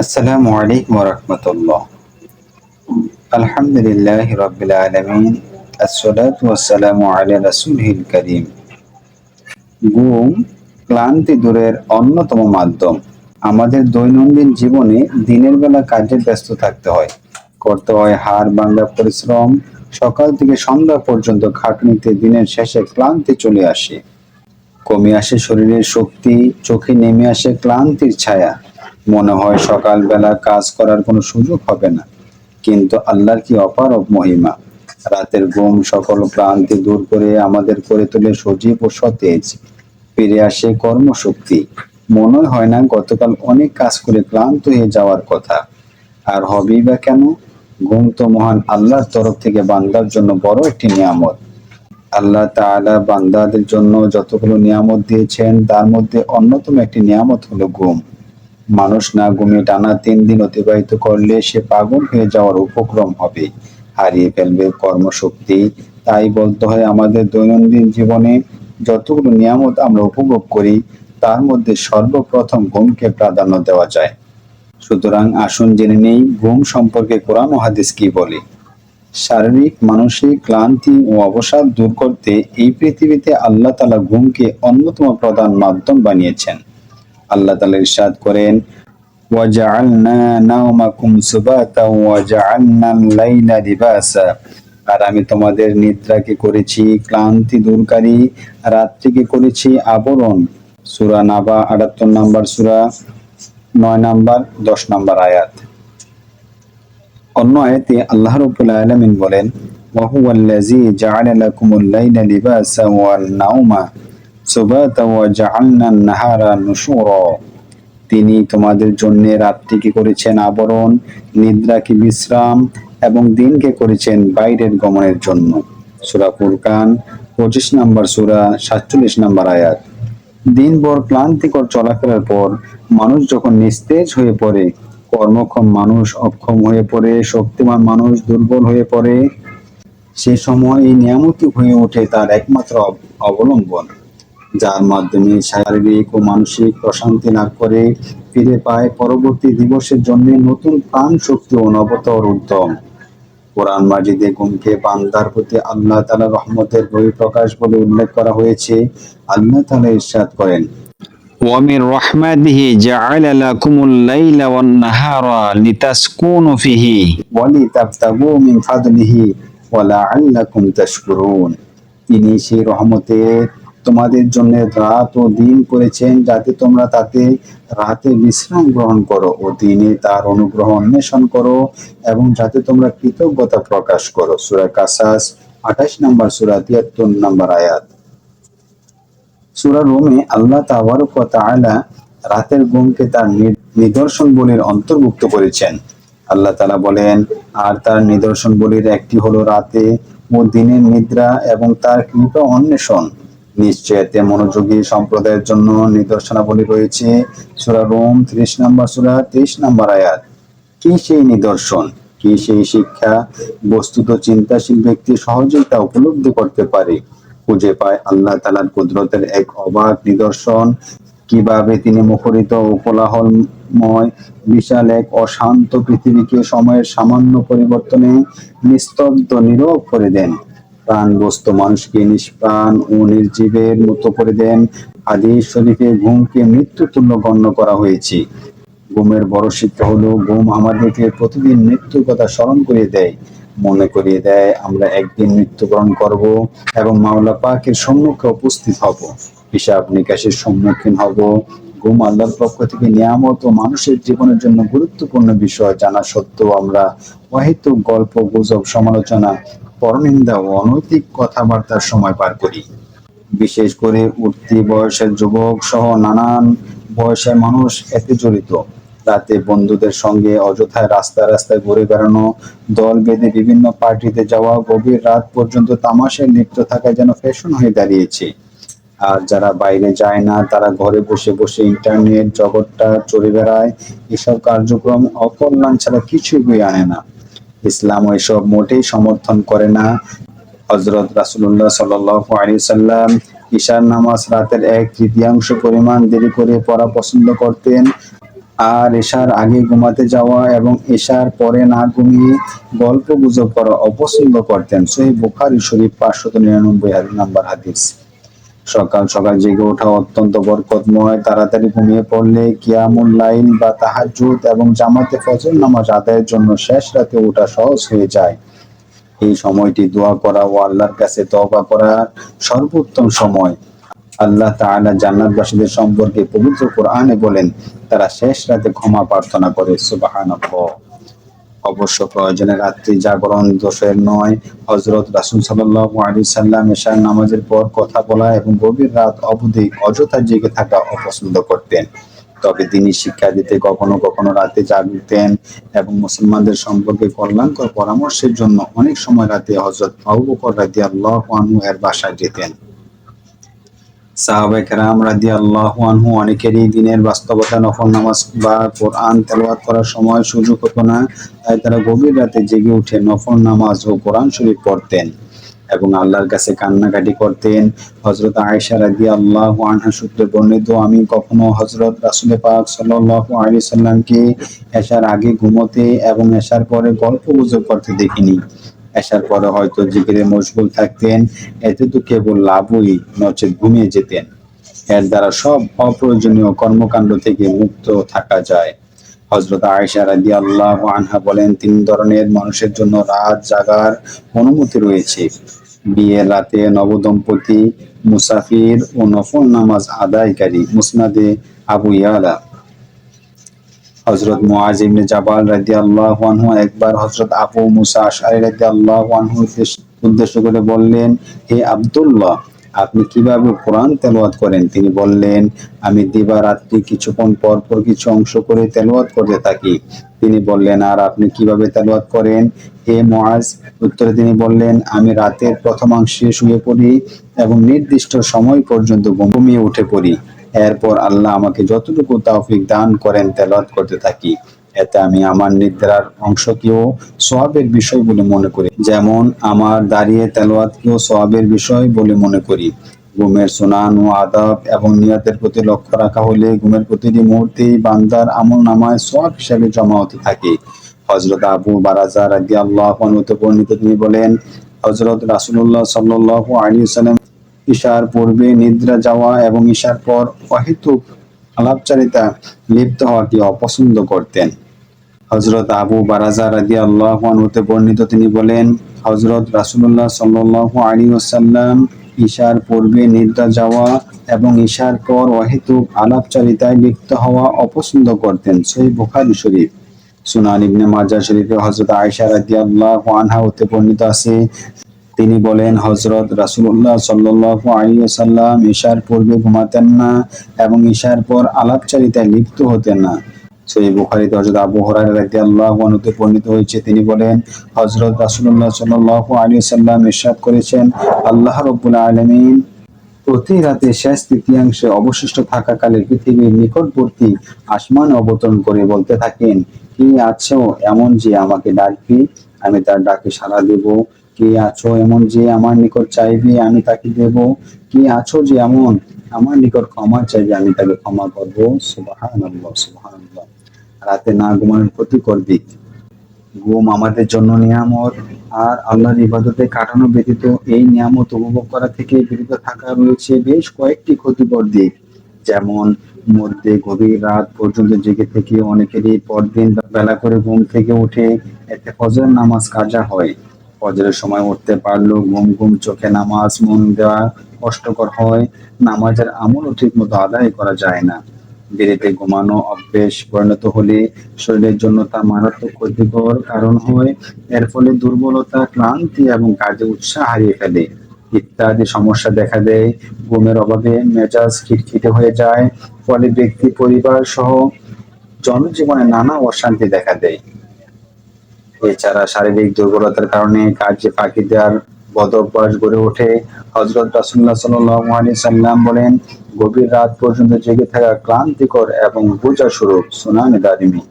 আসসালামু আলাইকুম রহমতুল্লাহ। আলহামদুলিল্লাহ রবিল আলমিন, আসসালাতু ওয়াসসালামু আলা রাসূলিল করিম। ঘুম ক্লান্তি দূরের অন্যতম মাধ্যম। আমাদের দৈনন্দিন জীবনে দিনের বেলা কাজে ব্যস্ত থাকতে হয়। করতে হয় হাড় ভাঙ্গা পরিশ্রম, সকাল থেকে সন্ধ্যা পর্যন্ত খাটনিতে দিনের শেষে ক্লান্তি চলে আসে। কমে আসে শরীরের শক্তি, চোখে নেমে আসে ক্লান্তির ছায়া। মনে হয় সকালবেলা কাজ করার কোনো সুযোগ হবে না। কিন্তু আল্লাহর কি অপারব মহিমা? রাতের ঘুম সকল ক্লান্তি দূর করে আমাদের করে তোলে সজীব ও সতেজ। ফিরে আসে কর্মশক্তি। মনে হয় না গতকাল অনেক কাজ করে ক্লান্ত হয়ে যাওয়ার কথা। আর হবেই বা কেন? ঘুম তো মহান আল্লাহর তরফ থেকে বান্দার জন্য বড় একটি নিয়ামত। আল্লাহ তাআলা বান্দাদের জন্য যতগুলো নিয়ামত দিয়েছেন, তার মধ্যে অন্যতম একটি নিয়ামত হলো ঘুম। মানুষ না ঘুমিয়ে টানা তিন দিন অতিবাহিত করলে সে পাগল হয়ে যাওয়ার উপক্রম হবে। হারিয়ে ফেলবে কর্মশক্তি। তাই বলতে হয়, আমাদের দৈনন্দিন জীবনে যতগুলো নিয়ামত আমরা উপভোগ করি, তার মধ্যে সর্বপ্রথম ঘুমকে প্রাধান্য দেওয়া যায়। সুতরাং আসুন জেনে নেই, ঘুম সম্পর্কে কোরআন হাদিস কি বলে? শারীরিক, মানসিক ক্লান্তি ও অবসাদ দূর করতে এই পৃথিবীতে আল্লাহ তালা ঘুমকে অন্যতম প্রধান মাধ্যম বানিয়েছেন। আল্লাহ তালা ইরশাদ করেন وَجَعَلْنَا نَوْمَكُمْ سُبَاتًا وَجَعَلْنَا اللَّيْلَ لِبَاسًا আর আমি তোমাদের নিদ্রাকে করেছি ক্লান্তি দূরকারী রাত্রিকে করেছি আবরণ সূরা নাবা আটাত্তর নাম্বার সূরা নয় নাম্বার দশ নাম্বার আয়াত অন্য আয়াতে আল্লাহ রাব্বুল আলামিন বলেন وهو الذي جعل لكم الليل لباسا والنوم তিনি তোমাদের জন্য রাত্রিকে করেছেন আবরণ, নিদ্রাকে বিশ্রাম এবং দিনকে করেছেন বাইরের গমনের জন্য। সুরা কুরকান পঁচিশ নম্বর সুরা, সাতচল্লিশ নম্বর আয়াত। দিনভর ক্লান্তিকর চলাফেরার পর মানুষ যখন নিস্তেজ হয়ে পড়ে, কর্মক্ষম মানুষ, অক্ষম হয়ে পড়ে, শক্তিমান মানুষ, দুর্বল হয়ে পড়ে, সে সময় এই নিয়ামতি হয়ে ওঠে তার একমাত্র অবলম্বন। যার মাধ্যমে শারীরিক ও মানসিক প্রশান্তি লাভ করে ফিরে পায় পরবর্তী দিবসের জন্য নতুন প্রাণ শক্তি ও নবতর উদ্যম কোরআন মাজিদে ঘুমকে বান্দার প্রতি আল্লাহ তালা রহমতের বহিঃপ্রকাশ বলে উল্লেখ করা হয়েছে আল্লাহ তালা ইরশাদ করেন ومن رحمته جعل لكم الليل والنهار لتسكنوا فيه ওয়ালি তাবতাগু মিন ফাদলিহি ওয়া লাআল্লাকুম তাশকুরুন তিনি সেই রহমতে তোমাদের জন্য রাত ও দিন করেছেন যাতে তোমরা তাতে রাতে বিশ্রাম গ্রহণ করো ও দিনে তার অনুগ্রহ অন্বেষণ করো এবং যাতে তোমরা কৃতজ্ঞতা প্রকাশ করো। সূরা কাসাস, আঠাশ নম্বর সূরা, তিয়াত্তর নম্বর আয়াত। সূরা রোমে আল্লাহ তাবারক রাতের ঘুমকে তার নিদর্শন বলির অন্তর্ভুক্ত করেছেন। আল্লাহ তাআলা বলেন, আর তার নিদর্শন বলির একটি হলো রাতে ও দিনের নিদ্রা এবং তার কৃপা অন্বেষণ। নিশ্চয় এতে মনোযোগী সম্প্রদায়ের জন্য নিদর্শনাবলী রয়েছে। সূরা রোম ত্রিশ নম্বর সূরা তেইশ নম্বর আয়াত। কি সেই নিদর্শন? কি সেই শিক্ষা? বস্তুত চিন্তাশীল ব্যক্তি সহজেই তা উপলব্ধি করতে পারে। খুঁজে পায় আল্লাহ তালার কুদরতের এক অবাক নিদর্শন। কীভাবে তিনি মুখরিত ও কোলাহলময়, বিশাল এক অশান্ত পৃথিবীকে সময়ের সামান্য পরিবর্তনে নিস্তব্ধ, নীরব করে দেন। প্রাণগ্রস্ত মানুষকে নিষ্প্রাণ ও নির্জীবের মতো করে দেন। হাদিস শরীফে ঘুমকে মৃত্যুতুল্য গণ্য করা হয়েছে। ঘুমের বড় শিক্ষা হলো, ঘুম আমাদেরকে প্রতিদিন মৃত্যুর কথা স্মরণ করিয়ে দেয়। মনে করিয়ে দেয়, আমরা একদিন মৃত্যুবরণ করব এবং মাওলা পাকের সম্মুখে উপস্থিত হব। হিসাব নিকাশের সম্মুখীন হব। ঘুম আল্লাহর পক্ষ থেকে নিয়ামত ও মানুষের জীবনের জন্য গুরুত্বপূর্ণ বিষয় জানা সত্ত্বেও আমরা অহেতুক গল্প, গুজব, সমালোচনা পরনিন্দা ও অনৈতিক কথাবার্তার সময় পার করি। বিশেষ করে উঠতি বয়সের যুবক সহ নানান বয়সের মানুষ এতে জড়িত। রাতে বন্ধুদের সঙ্গে অযথায় রাস্তায় রাস্তায় ঘুরে বেড়ানো, দল বেঁধে বিভিন্ন পার্টিতে যাওয়া, গভীর রাত পর্যন্ত তামাশায় লিপ্ত থাকা যেন ফ্যাশন হয়ে দাঁড়িয়েছে। আর যারা বাইরে যায় না, তারা ঘরে বসে বসে ইন্টারনেট, জগৎটা চড়ে বেড়ায়। এসব কার্যক্রম অকল্যাণ ছাড়া কিছুই বই আনে না। ইসলাম এসব মোটেই সমর্থন করে না। হজরত রাসুল্লাহ সাল্লি সাল্লাম ঈশার নামাজ রাতের এক তৃতীয়াংশ পরিমাণ দেরি করে পড়া পছন্দ করতেন। আর এশার আগে ঘুমাতে যাওয়া এবং এশার পরে না ঘুমিয়ে গল্প গুজব করা অপছন্দ করতেন। সহি বুখারি শরীফ পাঁচশত নিরানব্বই নাম্বার হাদিস। সকাল সকাল জেগে ওঠা অত্যন্ত বরকতময় তাড়াতাড়ি ঘুমিয়ে পড়লে কিয়ামুল লাইল বা তাহাজ্জুদ এবং জামাতে ফজর নামাজ আদায়ের জন্য শেষ রাতে ওঠা সহজ হয়ে যায়। এই সময়টি দোয়া করা ও আল্লাহর কাছে তওবা করার সর্বোত্তম সময়। আল্লাহ তাআলা জান্নাতবাসীদের সম্পর্কে পবিত্র কোরআনে বলেন, তারা শেষ রাতে ক্ষমা প্রার্থনা করে। সুবহানাল্লাহ। অবশ্য প্রয়োজনে রাত্রি জাগরণ দোষের নয়। হজরত রাসুল সাল্লাম এশার নামাজের পর কথা বলা এবং গভীর রাত অবধি অযথা জেগে থাকা অপছন্দ করতেন। তবে তিনি শিক্ষা দিতে কখনো কখনো রাতে জাগতেন এবং মুসলমানদের সম্পর্কে কল্যাণকর পরামর্শের জন্য অনেক সময় রাতে হজরত আবু বকর রাদি আল্লাহ এর বাসায় যেতেন। অনেকেরই দিনের বাস্তবতা নামাজ বা কোরআন করার সময় সুযোগ হতো না, তাই তারা গভীর রাতে জেগে উঠে নামাজ ও কোরআন শরীফ পড়তেন এবং আল্লাহর কাছে কান্নাকাটি করতেন। হজরত আয়েশা রাদি আল্লাহ আনহা সূত্রে বর্ণিত, আমি কখনো হজরত রাসুল পাক সাল্লাহ আলী সাল্লামকে এসার আগে ঘুমোতে এবং এসার পরে গল্প গুজব করতে দেখিনি। আসার পরে হয়তো জিকিরে মশগুল থাকতেন এতে তো কেবল লাভই নচেত ঘুমিয়ে যেতেন। এর দ্বারা সব অপ্রয়োজনীয় কর্মকাণ্ড থেকে মুক্ত থাকা যায়। হজরত আয়েশা রাদি আল্লাহ আনহা বলেন, তিন ধরনের মানুষের জন্য রাত জাগার অনুমতি রয়েছে। বিয়ের রাতে নবদম্পতি, মুসাফির ও নফল নামাজ আদায়কারী, মুসনাদে আবু ইয়ালা। হজরত মুআজ ইবনে জাবাল রাদিয়াল্লাহু আনহু একবার হজরত আবু মুসা আশআরি রাদিয়াল্লাহু আনহু উদ্দেশ্য করে বললেন, হে আব্দুল্লাহ, আপনি কীভাবে কোরআন তেলাওয়াত করেন? তিনি বললেন, আমি দিবারাত্রি কিছুক্ষণ পর পর কিছু অংশ করে তেলাওয়াত করতে থাকি। তিনি বললেন, আর আপনি কীভাবে তেলাওয়াত করেন? হে মুআজ, উত্তরে তিনি বললেন, আমি রাতের প্রথমাংশে শুয়ে পড়ি এবং নির্দিষ্ট সময় পর্যন্ত ঘুমিয়ে উঠে পড়ি। এরপর আল্লাহ আমাকে যতটুকু তৌফিক দান করেন, তেলাওয়াত করতে থাকি। এতে আমি আমার নিদ্রার অংশকেও সোয়াবের বিষয় বলে মনে করি। যেমন আমার দাঁড়িয়ে তেলাওয়াতকেও সোয়াবের বিষয় বলে মনে করি। ঘুমের সুনান ও আদাব এবং নিয়তের প্রতি লক্ষ্য রাখা হলে ঘুমের প্রতিটি মুহূর্তেই বান্দার আমল নামায় সোয়াব হিসাবে জমা হতে থাকে। হজরত আবু বারাজা রাজি আল্লাহ বর্ণিত তিনি বলেন হজরত রাসুল্লাহ সাল্লাহ আলী সাল্লাম ঈশার পূর্বে নিদ্রা যাওয়া এবং ঈশার পর অহেতুক আলাপচারিতা লিপ্ত হওয়াকে অপছন্দ করতেন। হজরত আবু বারাজা রাদি আল্লাহ হতে বর্ণিত তিনি বলেন হজরত রাসুল্লাহ সাল্লাহ আলী ওসাল্লাম ঈশার পূর্বে নিদ্রা যাওয়া এবং ঈশার পর অহেতুক আলাপচারিতায় লিপ্ত হওয়া অপছন্দ করতেন। সেই বুখারি শরীফ। সুনান ইবনে মাজার শরীফে হজরত আয়েশা রাদিয়াল্লাহু আনহা হতে বর্ণিত আছে তিনি বলেন হজরত রাসুল্লাহ সাল্লাহ আলী সাল্লাম ঈশার পূর্বে ঘুমাতেন না এবং ঈশার পর আলাপচারিতায় লিপ্ত হতেন না। সেই বুখারিতে হজরত আবু হরাই রাজি আল্লাহ অনুতে বর্ণিত হয়েছে, তিনি বলেন হজরত রাসুল্লাহ সাল্লাহ আলী সাল্লাম ইরশাদ করেছেন, আল্লাহ রব্বুল আলমিন প্রতি রাতে শেষ তৃতীয়াংশে অবশিষ্ট থাকাকালে পৃথিবীর নিকটবর্তী আসমান অবতরণ করে বলতে থাকেন, কি আছো এমন যে আমাকে ডাকবি? আমি তার ডাকে সাড়া দেব। কে আছো এমন যে আমার নিকট চাইবে, আমি তাকে দেব। কি আছো যে এমন? আমার নিকট ক্ষমা চাইবে, আমি তাকে ক্ষমা করব। রাতে না ঘুমানোর ক্ষতিকর দিক ঘুম আমাদের জন্য নিয়ামত, আর আল্লাহর ইবাদতে কাটানো ব্যতীত এই নিয়ামত উপভোগ করা থেকে বিরত থাকা রয়েছে বেশ কয়েকটি ক্ষতিকর দিক। যেমন মধ্যে গভীর রাত পর্যন্ত জেগে থেকে অনেকেরই পরদিন বেলা করে ঘুম থেকে উঠে এতে ফজর নামাজ কাজা হয়। ফজরের সময় উঠতে পারলেও ঘুম ঘুম চোখে নামাজ মন দেওয়া কষ্টকর হয়, নামাজের আমলও ঠিক মতো আদায় করা যায় না। দেরিতে ঘুমানো অভ্যেস পরিণত হলে শরীরের জন্য তা মারাত্মক ক্ষতিকর কারণ হয়। এর ফলে দুর্বলতা, ক্লান্তি এবং কাজে উৎসাহ হারিয়ে ফেলে। ইত্যাদি সমস্যা দেখা দেয়। ঘুমের অভাবে মেজাজ খিটখিটে হয়ে যায়। ফলে ব্যক্তি পরিবার সহ জনজীবনে নানা অশান্তি দেখা দেয়। এছাড়া শারীরিক দুর্বলতার কারণে কাজে পাখি দেওয়ার বদ গড়ে ওঠে। হজরত রাসুল্লাহ সাল্লাম বলেন, গভীর রাত পর্যন্ত জেগে থাকা ক্লান্তিকর এবং বোঝা স্বরূপ সুনান দারিমি।